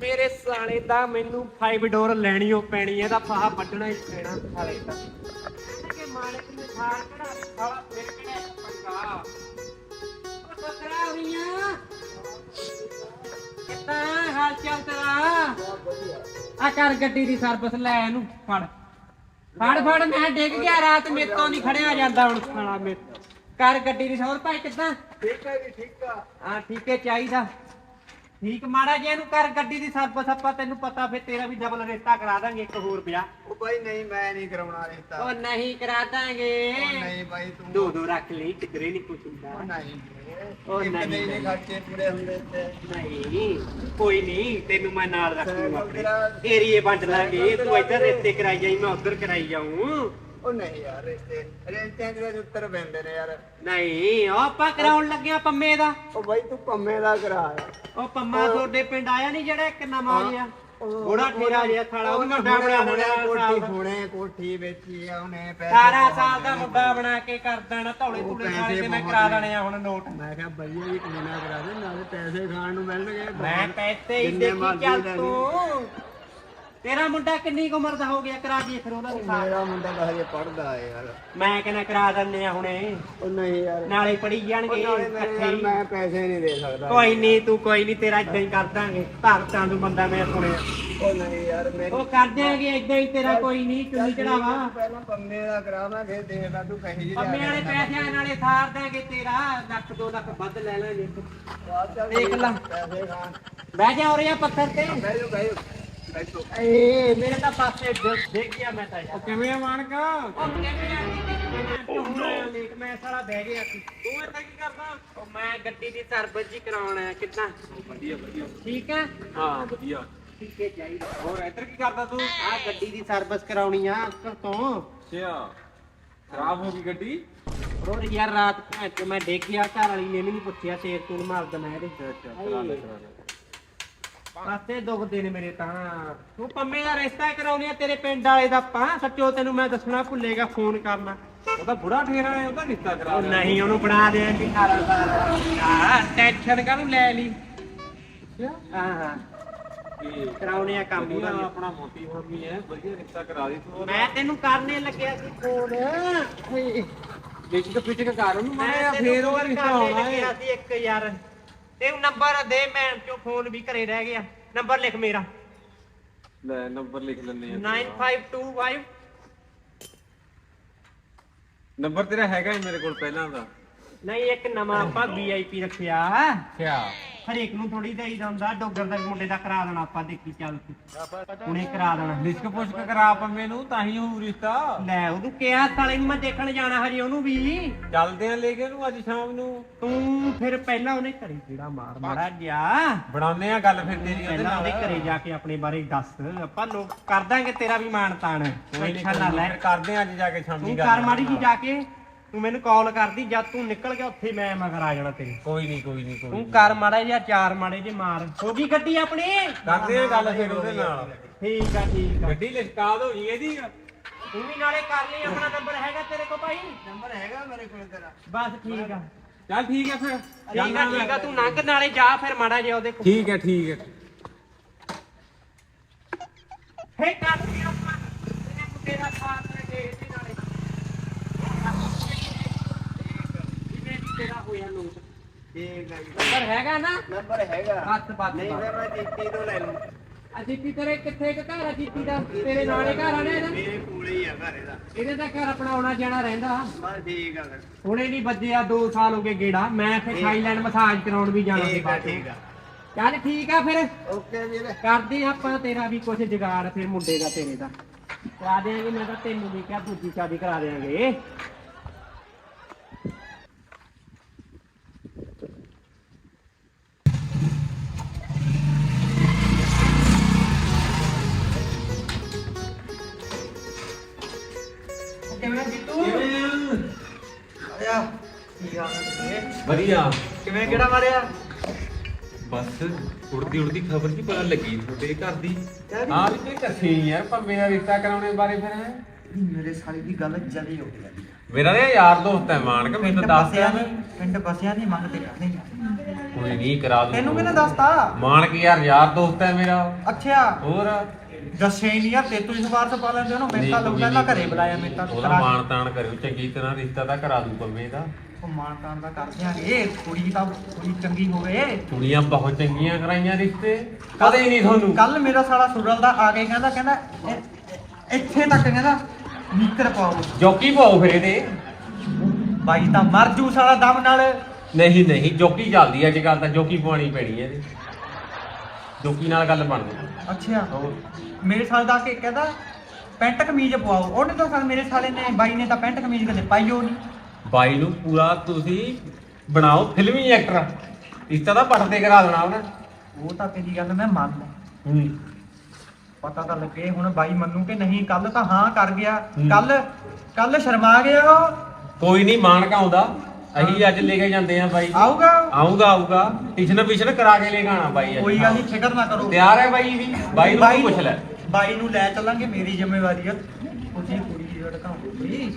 ਮੇਰੇ ਸਾਲੇ ਦਾ ਮੈਨੂੰ 5 ਡੋਰ ਲੈਣੀ ਓ ਪੈਣੀ ਇਹਦਾ ਫਾਹਾ ਵੱਢਣਾ ਹੀ ਪੈਣਾ ਸਾਲੇ ਦਾ। ਕਿ ਮਾਲਕ ਨੇ ਥਾਰ ਕਿਹੜਾ ਸਾਲਾ ਫਿਰ ਕਿਹੜਾ ਪੰਗਾ? ਉਹ ਬੱਕਰਾ ਹੋਈਆਂ। ਕਿੱਦਾਂ ਹਾਲ ਚਾਲ ਤੇਰਾ? ਆ ਕਰ ਗੱਡੀ ਦੀ ਸਰਵਿਸ ਲੈ ਇਹਨੂੰ ਫੜ। ਫੜ ਫੜ ਮੈਂ ਡਿੱਗ ਗਿਆ ਰਾਤ ਮੇਰੇ ਤੋਂ ਨਹੀਂ ਖੜਿਆ ਜਾਂਦਾ ਹੁਣ ਸਾਲਾ ਮੇਰੇ ਤੋਂ। ਕਰ ਗੱਡੀ ਦੀ ਸੌਰ ਭਾਈ ਕਿੱਦਾਂ? ਠੀਕ ਹੈ ਜੀ ਠੀਕ ਆ। ਹਾਂ ਠੀਕ ਹੈ ਚਾਹੀਦਾ। ਠੀਕ ਮਾੜਾ ਜੇ ਇਹਨੂੰ ਕਰ ਗੱਡੀ ਦੀ ਸਰਵਿਸ ਆਪਾਂ ਤੈਨੂੰ ਪਤਾ ਫਿਰ ਤੇਰਾ ਵੀ ਡਬਲ ਰੇਤਾ ਕਰਾ ਦਾਂਗੇ ਇੱਕ ਹੋਰ ਵਿਆਹ। ਉਹ ਬਾਈ ਨਹੀਂ ਮੈਂ ਨਹੀਂ ਕਰਾਉਣਾ ਰਿਸ਼ਤਾ। ਉਹ ਨਹੀਂ ਕਰਾ ਦਾਂਗੇ। ਉਹ ਨਹੀਂ ਬਾਈ ਤੂੰ ਦੋ ਦੋ ਰੱਖ ਲਈ ਕਿਧਰੇ ਨਹੀਂ ਕੁਛ ਹੁੰਦਾ। ਉਹ ਨਹੀਂ ਉਹ ਉਹ ਨਹੀਂ। ਨਹੀਂ ਨਹੀਂ। ਖਰਚੇ ਪੂਰੇ ਹੁੰਦੇ ਤੇ ਨਹੀਂ ਕੋਈ ਨਹੀਂ ਤੈਨੂੰ ਮੈਂ ਨਾਲ ਰੱਖ ਆਪਣੇ। ਏਰੀਏ ਵੰਡ ਲਾਂਗੇ ਤੂੰ ਇੱਧਰ ਰੇਤੇ ਕਰਾਈ ਜਾਈ ਮੈਂ ਉੱਧਰ ਕਰਾਈ ਜਾਊਂ। ਉਹ ਨਹੀਂ ਯਾਰ ਰਿਸ਼ਤੇ ਰਿਸ਼ਤਿਆਂ ਦੇ ਵਿੱਚ ਉੱਤਰ ਪੈਂਦੇ ਨੇ ਯਾਰ। ਨਹੀਂ ਉਹ ਆਪਾਂ ਕਰਾਉਣ ਲੱਗਿਆ ਪੰਮੇ ਦਾ। ਉਹ ਬਾਈ ਤੂੰ ਪੰਮੇ ਦਾ ਕਰਾ। ਉਹ ਪੰਮਾ ਤੁਹਾਡੇ ਪਿੰਡ ਆਇਆ ਨਹੀਂ ਜਿਹੜਾ ਇੱਕ ਨਵਾਂ ਉਹ- ਬੁੜਾ ਠੇਰਾ ਜਿਹਾ ਉਹ ਉਹਨੇ ਮੁੰਡਾ ਬਣਿਆ ਹੁਣੇ ਕੋਠੀ। ਹੁਣੇ ਕੋਠੀ ਵੇਚੀ ਆ ਉਹਨੇ ਪੈਸੇ 18 ਸਾਲ ਦਾ ਮੁੰਡਾ ਬਣਾ ਕੇ ਕਰ ਦੇਣਾ ਧੌਲੇ ਧੂਲੇ ਪੈਸੇ ਵਾਲੇ ਤੇ ਮੈਂ ਕਰਾ। ਦੇਣੇ ਆ ਹੁਣ ਨੋਟ। ਮੈਂ ਕਿਹਾ ਵਧੀਆ ਜੀ ਕਲੀਨਾ ਕਰਾ ਦੇ ਨਾਲੇ ਪੈਸੇ ਖਾਣ ਨੂੰ ਮਿਲਣਗੇ। ਮੈਂ ਪੈਸੇ ਹੀ ਦੇਖੀ ਚੱਲ। ਤੂੰ। ਤੇਰਾ ਮੁੰਡਾ ਕਿੰਨੀ ਕੁ ਉਮਰ ਦਾ ਹੋ ਗਿਆ? ਕਰਾ ਦੀ ਫਿਰ ਉਹਦਾ ਸਾਲ। ਮੇਰਾ ਮੁੰਡਾ ਤਾਂ ਹਜੇ ਪੜਦਾ ਹੈ ਯਾਰ। ਮੈਂ ਕਹਿੰਦਾ ਕਰਾ ਦਿੰਦੇ ਆ ਹੁਣੇ। ਉਹ ਨਹੀਂ ਯਾਰ। ਨਾਲੇ ਪੜੀ ਜਾਣਗੇ ਨਾਲੇ ਮੇਰੇ ਇਕੱਠੇ ਯਾਰ ਹੀ। ਮੈਂ ਪੈਸੇ ਨਹੀਂ ਦੇ ਸਕਦਾ। ਕੋਈ ਨਹੀਂ ਤੂੰ ਕੋਈ ਨਹੀਂ ਤੇਰਾ ਇਦਾਂ ਹੀ ਕਰ ਦਾਂਗੇ। ਭਗਤਾਂ ਨੂੰ ਬੰਦਾ ਮੈਂ ਸੁਣਿਆ। ਉਹ ਨਹੀਂ ਯਾਰ ਮੇਰੀ ਉਹ ਕਰ ਦਿਆਂਗੇ ਇਦਾਂ ਹੀ ਤੇਰਾ ਕੋਈ ਨਹੀਂ ਚੁੰਨੀ ਚੜਾਵਾ ਪਹਿਲਾਂ ਪੰਮੇ ਦਾ ਕਰਾਵਾਂ ਫਿਰ ਦੇਖਦਾ ਤੂੰ ਕਹੀ ਜੀ ਪੰਮੇ ਵਾਲੇ ਪੈਸਿਆਂ ਨਾਲੇ ਸਾਰ ਦਾਂਗੇ ਤੇਰਾ ਲੱਖ ਦੋ ਲੱਖ ਵੱਧ ਲੈ ਲਾਂਗੇ। ਦੇਖ ਲਾ। ਪੈਸੇ ਖਾਣ। ਬਹਿ ਜਾ ਉਰੇ ਆ ਪੱਥਰ ਤੇ। ਬਹਿ ਜਾ ਬਹਿ ਜਾ ਬੈਠੋ ਏ ਮੇਰੇ ਤਾਂ ਪਾਸੇ ਡਿੱਗ- ਡਿੱਗ ਗਿਆ ਮੈਂ ਤਾਂ ਯਾਰ। ਕਿਵੇਂ ਆ ਮਾਨਕਾ? ਉਹ ਕਿਵੇਂ ਆ? ਜੀ ਲੇਟ ਮੈਂ ਸਾਲਾ ਬਹਿ ਗਿਆ ਸੀ। ਤੂੰ ਇੱਥੇ ਕੀ ਕਰਦਾ? ਉਹ ਮੈਂ ਗੱਡੀ ਦੀ ਸਰਵਿਸ ਜੀ ਕਰਾਉਣਾ ਹੈ ਕਿੱਦਾਂ? ਵਧੀਆ ਵਧੀਆ। ਠੀਕ ਹੈ? ਹਾਂ ਵਧੀਆ। ਠੀਕ ਹੈ ਚਾਹੀਦਾ ਹੋਰ ਇੱਧਰ ਕੀ ਕਰਦਾ ਤੂੰ? ਆ ਗੱਡੀ ਦੀ ਸਰਵਿਸ ਕਰਾਉਣੀ ਆ ਅੰਕਲ ਤੋਂ। ਅੱਛਾ ਖਰਾਬ ਹੋ ਗਈ ਗੱਡੀ? ਹੋਰ ਯਾਰ ਰਾਤ ਭੈਣ ਚੋ ਮੈਂ ਗਿਆ ਘਰ ਵਾਲੀ ਨੇ ਮੈਨੂੰ ਪੁੱਛਿਆ ਤੇਰ ਤੂੰ ਮਾਰਦਾ ਮੈਂ ਇਹਦੇ। ਕਰਾ ਲੈ ਕਰਾ ਲੈ। ਪਾਸੇ ਦੁਖਦੇ ਨੇ ਮੇਰੇ ਤਾਂ। ਤੂੰ ਪੰਮੇ ਦਾ ਰਿਸ਼ਤਾ ਕਰਾਉਣੀ ਆ ਤੇਰੇ ਪਿੰਡ ਵਾਲੇ ਦਾ ਆਪਾਂ। ਸੱਚੋ ਤੈਨੂੰ ਮੈਂ ਦੱਸਣਾ ਭੁੱਲੇਗਾ ਫੋਨ ਕਰਨਾ। ਉਹਦਾ ਬੁੜਾ ਠੇਰਾ ਹੈ ਉਹਦਾ ਰਿਸ਼ਤਾ ਕਰਾ ਉਹ ਨਹੀਂ ਉਹਨੂੰ ਬਣਾ ਦੇ। ਵੀ ਸਾਰਾ ਸਾਰਾ ਟੈਨਸ਼ਨ ਕਾਹਨੂੰ ਲੈ ਲਈ? ਹਾਂ ਹਾਂ। ਕੀ ਕਰਾਉਣੇ ਆ ਕੰਮ ਉਹਦਾ। ਆਪਣਾ ਮੋਟੀ ਹੋਣੀ ਹੈ ਵਧੀਆ ਰਿਸ਼ਤਾ ਕਰਾ ਦੇ ਤੂੰ। ਮੈਂ ਤੈਨੂੰ ਕਰਨੇ ਲੱਗਿਆ ਸੀ ਫੋਨ। ਵਿੱਚ ਪਿੱਛੇ ਕਰ ਉਹਨੂੰ ਮੈਂ ਫੇਰ ਉਹ ਰਿਸ਼ਤਾ ਹੋਣਾ ਹੈ ਇੱਕ ਯਾਰ। ਤੇ ਨੰਬਰ ਦੇ ਮੈਂ ਚੋ ਫੋਨ ਵੀ ਘਰੇ ਰਹਿ ਗਿਆ। ਨੰਬਰ ਲਿਖ ਮੇਰਾ। ਲੈ ਨੰਬਰ ਲਿਖ ਲੈਣੇ ਆ। 9525 ਨੰਬਰ ਤੇਰਾ ਹੈਗਾ ਹੀ ਮੇਰੇ ਕੋਲ ਪਹਿਲਾਂ ਦਾ। ਨਹੀਂ ਇੱਕ ਨਵਾਂ ਆਪਾਂ ਵੀਆਈਪੀ ਰੱਖਿਆ। ਅੱਛਾ। ਹਰੇਕ ਨੂੰ ਥੋੜੀ ਦੇਈਦਾ ਹੁੰਦਾ ਡੋਗਰ ਦਾ ਵੀ ਮੁੰਡੇ ਦਾ ਕਰਾ ਦੇਣਾ ਆਪਾਂ ਦੇਖੀ ਚੱਲ ਹੁਣੇ ਕਰਾ ਦੇਣਾ। ਲਿਸਕ ਪੁਸ਼ਕ ਕਰਾ ਪੰਮੇ ਨੂੰ ਤਾਂ ਹੀ ਹੋਊ ਰਿਸ਼ਤਾ। ਲੈ ਉਹਨੂੰ ਕਿਹਾ ਸਾਲੇ ਨੂੰ ਮੈਂ ਦੇਖਣ ਜਾਣਾ ਹਜੇ ਉਹਨੂੰ ਵੀ। ਚੱਲਦੇ ਆ ਲੈ ਕੇ ਉਹਨੂੰ ਅੱਜ ਸ਼ਾਮ ਨੂੰ। ਤੂੰ ਫਿਰ ਪਹਿਲਾਂ ਉਹਨੇ ਘਰੇ ਕਿਹੜਾ ਮਾਰ ਮਾਰਾ ਗਿਆ? ਬਣਾਉਂਦੇ ਆ ਗੱਲ ਫਿਰ ਤੇਰੀ ਉਹਦੇ ਪਹਿਲਾਂ ਉਹਦੇ ਨਾਲ ਘਰੇ ਜਾ ਕੇ ਆਪਣੇ ਬਾਰੇ ਦੱਸ। ਆਪਾਂ ਲੋਕ ਕਰ ਦਾਂਗੇ ਤੇਰਾ ਵੀ ਮਾਣ ਤਾਣ ਕੋਈ ਨਹੀਂ ਟੈਨਸ਼ਨ ਨਾ ਲੈ। ਫਿਰ ਕਰਦੇ ਆ ਅੱਜ ਜਾ ਕੇ ਸ਼ਾਮੀ ਤੂੰ ਗੱਲ। ਕਰ ਮਾੜੀ ਜੀ ਜਾ ਕੇ। ਤੂੰ ਮੈਨੂੰ ਕਾਲ ਕਰਦੀ ਜਦ ਤੂੰ ਨਿਕਲ ਗਿਆ ਉੱਥੇ ਮੈਂ ਮਗਰ ਆ ਜਾਣਾ ਤੇਰੇ। ਕੋਈ ਨਹੀਂ ਕੋਈ ਨਹੀਂ ਕੋਈ ਤੂੰ। ਕਰ ਮਾੜਾ ਜਿਹਾ ਚਾਰ ਮਾੜੇ ਜੇ ਮਾਰ। ਹੋ ਗਈ ਗੱਡੀ ਆਪਣੀ? ਕਰਦੇ ਆ ਗੱਲ ਫਿਰ ਉਹਦੇ ਨਾਲ। ਠੀਕ ਆ ਠੀਕ ਆ। ਗੱਡੀ ਲਿਸ਼ਕਾ ਦੋ ਜੀ ਇਹਦੀ। ਤੂੰ ਵੀ ਨਾਲੇ ਕਰ ਲਈ ਆਪਣਾ ਨੰਬਰ ਹੈਗਾ ਤੇਰੇ ਕੋਲ ਭਾਈ? ਨੰਬਰ ਹੈਗਾ ਮੇਰੇ ਕੋਲ ਤੇਰਾ। ਬਸ ਠੀਕ ਆ। ਚੱਲ ਠੀਕ ਹੈ ਫਿਰ। ਠੀਕ ਆ ਠੀਕ ਆ ਤੂੰ ਲੰਘ ਨਾਲੇ ਜਾ ਫਿਰ ਮਾੜਾ ਜਿਹਾ ਉਹਦੇ ਕੋਲ। ਠੀਕ ਹੈ ਠੀਕ ਹੈ ਫੇ ਕਰ ਲਈ ਆਪਾਂ। ਤੇਰੇ ਮੁੰਡੇ ਦਾ ਸਾਥ ਲੈ ਕੇ ਇਹਦੇ ਨਾਲੇ ਜਿਵੇਂ ਵੀ ਤੇਰਾ ਹੋਇਆ ਲੋਟ ਠੀਕ ਹੈ ਜੀ। ਨੰਬਰ ਹੈਗਾ ਨਾ? ਨੰਬਰ ਹੈਗਾ। ਬਸ ਬਸ ਨਹੀਂ ਫਿਰ ਮੈਂ ਜੀਤੀ ਤੋਂ ਲੈ ਲੂੰ ਅਜੀਤੀ ਤੇਰੇ ਕਿੱਥੇ ਕੁ ਘਰ ਆ ਜੀਤੀ ਦਾ? ਤੇਰੇ ਨਾਲੇ ਘਰ ਆ ਨਾ ਇਹਦਾ? ਮੇਰੇ ਕੋਲ ਹੀ ਆ ਘਰੇ ਦਾ ਇਹਦੇ ਤਾਂ ਘਰ ਆਪਣਾ ਆਉਣਾ ਜਾਣਾ ਰਹਿੰਦਾ। ਬਸ ਠੀਕ ਆ ਫਿਰ। ਹੁਣੇ ਨਹੀਂ ਵੱਜੇ ਆ 2 ਸਾਲ ਹੋ ਗਏ ਗੇੜਾ। ਮੈਂ ਫਿਰ ਥਾਈਲੈਂਡ ਮਸਾਜ ਕਰਾਉਣ ਵੀ ਜਾਣਾ ਸੀ ਠੀਕ ਆ ਬਾਅਦ ਠੀਕ ਆ। ਚੱਲ ਠੀਕ ਆ ਫਿਰ। ਓਕੇ ਵੀਰੇ ਕਰਦੇ ਆਪਾਂ ਤੇਰਾ ਵੀ ਕੁਝ ਜੁਗਾੜ ਫਿਰ ਮੁੰਡੇ ਦਾ ਤੇਰੇ ਦਾ। ਕਰਾ ਦੇਾਂਗੇ ਮੈਂ ਤਾਂ ਤੈਨੂੰ ਵੀ ਕਿਹਾ ਦੂਜੀ ਸ਼ਾਦੀ ਕਰਾ ਦੇਾਂਗੇ ਕਿਵੇਂ ਜੀਤੂ? ਆਇਆ। ਕੀ ਹਾਲ ਹੈ ਵਧੀਆ। ਕਿਵੇਂ ਕਿਹੜਾ ਮਾਰਿਆ? ਬਸ ਉੜਦੀ ਉੜਦੀ ਖਬਰ ਜੀ ਪਤਾ ਲੱਗੀ ਤੁਹਾਡੇ ਘਰ ਦੀ। ਕਾਹਦੀ? ਹਾਂ ਵੀ ਤੇ ਕੱਸੀ ਯਾਰ ਪੰਮੇ ਦਾ ਰਿਸ਼ਤਾ ਕਰਾਉਣੇ ਬਾਰੇ ਫਿਰ। ਹੈ ਮੇਰੇ ਸਾਲੀ ਦੀ ਗੱਲ ਜਲੀ ਹੋ ਗਈ ਮੇਰਾ ਤਾਂ ਯਾਰ ਦੋਸਤ ਹੈ ਮਾਨਕ ਮੈਨੂੰ ਦੱਸ ਬਸਿਆ ਦਿਆ ਨਹੀਂ ਪਿੰਡ ਬਸਿਆ ਨਹੀਂ ਮੰਗਦੇ ਕਰਦੇ ਕੋਈ ਕੋਈ ਨਹੀਂ ਕਰਾ ਦੂੰ ਤੈਨੂੰ ਕਿਹਨੇ ਦੱਸਤਾ? ਮਾਨ ਕੀ ਯਾਰ ਯਾਰ ਦੋਸਤ ਹੈ ਮੇਰਾ। ਅੱਛਾ। ਹੋਰ? ਦੱਸਿਆ ਹੀ ਨਹੀਂ ਯਾਰ ਤੇ ਤੂੰ ਸਿਫਾਰਸ਼ ਪਾ ਲੈਂਦੇ ਉਹਨੂੰ ਮੈਂ ਤਾਂ ਲੋਕਾਂ ਦਾ ਘਰੇ ਬੁਲਾਇਆ ਮੈਂ ਤਾਂ ਉਹਦਾ ਮਾਨ ਤਾਨ ਕਰਿਓ ਚੰਗੀ ਤਰ੍ਹਾਂ ਰਿਸ਼ਤਾ ਤਾਂ ਕਰਾ ਦੂੰ ਪੰਮੇ ਦਾ। ਉਹ ਮਾਨ ਤਾਨ ਦਾ ਕਰ ਦਿਆਂਗੇ ਕੁੜੀ ਤਾਂ ਕੁੜੀ ਚੰਗੀ ਹੋਵੇ। ਕੁੜੀਆਂ ਬਹੁਤ ਚੰਗੀਆਂ ਕਰਾਈਆਂ ਰਿਸ਼ਤੇ। ਕਦੇ ਨਹੀਂ ਤੁਹਾਨੂੰ। ਕੱਲ ਮੇਰਾ ਸਾਲਾ ਸੁਰਲ ਦਾ ਆ ਕੇ ਕਹਿੰਦਾ ਕਹਿੰਦਾ ਇ- ਇੱਥੇ ਤੱਕ ਕਹਿੰਦਾ ਨੀਕਰ ਪਾਓ। ਜੋਕੀ ਪਾਓ ਫਿਰ ਇਹਦੇ। ਬਾਈ ਤਾਂ ਮਰ ਜੂ ਸਾਲਾ ਦਮ ਨਾਲ। ਨਹੀਂ ਨਹੀਂ ਜੋਕੀ ਚੱਲਦੀ ਅੱਜ ਕੱਲ ਤਾਂ ਜੋਕੀ ਪਾਣੀ ਪੈਣੀ ਹੈ ਇਹਦੇ। ਜੋਕੀ ਨਾਲ ਗੱਲ ਬਣਦੀ। ਅੱਛਾ। ਮੇਰੇ ਸਾਲ ਦਾ ਕੇ ਕਹਿੰਦਾ ਪੈਂਟ ਕਮੀਜ਼ ਪਵਾਓ। ਉਹਨੇ ਤਾਂ ਮੇਰੇ ਸਾਲੇ ਨੇ ਬਾਈ ਨੇ ਤਾਂ ਪੈਂਟ ਕਮੀਜ਼ ਕਦੇ ਪਾਈ ਹੋ ਨਹੀਂ ਬਾਈ ਨੂੰ ਪੂਰਾ ਤੁਸੀਂ ਬਣਾਓ ਫਿਲਮੀ ਐਕਟਰ ਰਿਸ਼ਤਾ ਤਾਂ ਪੜਦੇ ਕਰਾ ਦੇਣਾ ਉਹਨੇ। ਉਹ ਤਾਂ ਤੇਰੀ ਗੱਲ ਮੈਂ ਮੰਨਦਾ ਹੂੰ। ਪਤਾ ਤਾਂ ਲੱਗੇ ਹੁਣ ਬਾਈ ਮੰਨੂ ਕਿ ਨਹੀਂ ਕੱਲ ਤਾਂ ਹਾਂ ਕਰ ਗਿਆ। ਹੂੰ। ਕੱਲ ਕੱਲ ਸ਼ਰਮਾ ਗਿਆ ਉਹ। ਕੋਈ ਨਹੀਂ ਮਾਨ ਕਾਉਂਦਾ ਅਸੀਂ ਅੱਜ ਲੈ ਕੇ ਜਾਂਦੇ ਆ ਬਾਈ। ਆਊਗਾ? ਆਊਗਾ ਆਊਗਾ। ਟਿਸ਼ਨ ਪਿਸ਼ਨ ਕਰਾ ਕੇ ਲੈ ਕੇ ਆਣਾ ਬਾਈ ਅੱਜ ਕੋਈ ਗੱਲ ਨਹੀਂ ਫਿਕਰ ਨਾ ਕਰੋ। ਤਿਆਰ ਹੈ ਬਾਈ ਵੀ। ਬਾਈ ਨੂੰ ਪੁੱਛ ਲੈ। ਬਾਈ ਨੂੰ ਲੈ ਚੱਲਾਂਗੇ ਮੇਰੀ ਜ਼ਿੰਮੇਵਾਰੀ ਆ। ਤੁਸੀਂ ਕੁੜੀ ਦੀ ਬਈ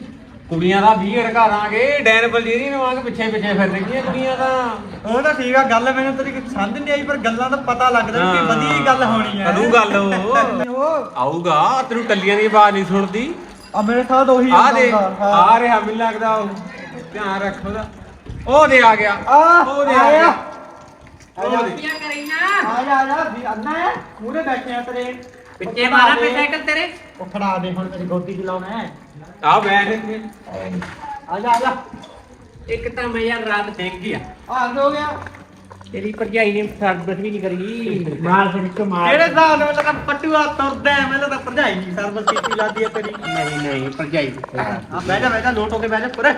ਕੁੜੀਆਂ ਦਾ 20 ਢਕਾ ਦਾਂਗੇ ਡੈਨ ਬਲਜੀਰੀ ਨੂੰ ਆ ਕੇ ਪਿੱਛੇ ਪਿੱਛੇ ਫਿਰ ਰਹੀਆਂ ਕੁੜੀਆਂ ਤਾਂ। ਉਹ ਤਾਂ ਠੀਕ ਆ ਗੱਲ ਮੈਨੂੰ ਤੇਰੀ ਸਮਝ ਨਹੀਂ ਆਈ ਪਰ ਗੱਲਾਂ ਦਾ ਪਤਾ ਲੱਗਦਾ ਕਿ ਵਧੀਆ ਹੀ ਗੱਲ ਹੋਣੀ ਹੈ। ਕਦੋਂ ਗੱਲ ਉਹ ਉਹ। ਆਊਗਾ ਤੈਨੂੰ ਟੱਲੀਆਂ ਦੀ ਆਵਾਜ਼ ਨਹੀਂ ਸੁਣਦੀ। ਆ ਮੇਰੇ ਸਾਥ ਉਹੀ ਆ ਦੇ। ਆ ਰਿਹਾ ਮੈਨੂੰ ਲੱਗਦਾ ਉਹ। ਧਿਆਨ ਰੱਖ ਉਹਦਾ। ਉਹ ਦੇ ਆ ਗਿਆ। ਆ ਉਹ ਦੇ ਆ। ਗਿਆ। ਆ ਜਾ ਆ ਜਾ ਆ ਜਾ ਵੀ ਅੰਨਾ ਹੈ ਮੂਰੇ ਬੈਠੇ ਆ ਤੇਰੇ। ਪਿੱਛੇ ਮਾਰਾ ਪੇ ਸਾਈਕਲ ਤੇਰੇ। ਉਹ ਖੜਾ ਦੇ ਹੁਣ ਮੇਰੀ ਗੋਦੀ ਚ ਲਾਉਣਾ ਹੈ। ਆ ਬੈਠ ਇੱਥੇ। ਆ ਜਾ ਆ ਜਾ। ਇੱਕ ਤਾਂ ਮੈਂ ਯਾਰ ਰਾਤ ਦੇਖ ਗਿਆ। ਆ ਹੋ ਗਿਆ। ਤੇਰੀ ਭਰਜਾਈ ਨੇ ਸਰਵਿਸ ਵੀ ਨਹੀਂ ਕਰੀ। ਮਾਰ ਫਿਰ ਇੱਕ ਮਾਰ। ਕਿਹੜੇ ਹਿਸਾਬ ਨਾਲ ਲੱਗਾ ਪਟੂਆ ਤੁਰਦਾ ਹੈ? ਮੈਨੂੰ ਤਾਂ ਭਰਜਾਈ ਨਹੀਂ ਸਰਵਿਸ ਕੀਤੀ ਲਾਦੀ ਆ ਤੇਰੀ। ਨਹੀਂ ਨਹੀਂ ਭਰਜਾਈ ਆ ਬਹਿ ਜਾ ਬਹਿ ਜਾ ਲੋਟ ਹੋ ਕੇ ਬਹਿ ਜਾ ਪੁਰੇ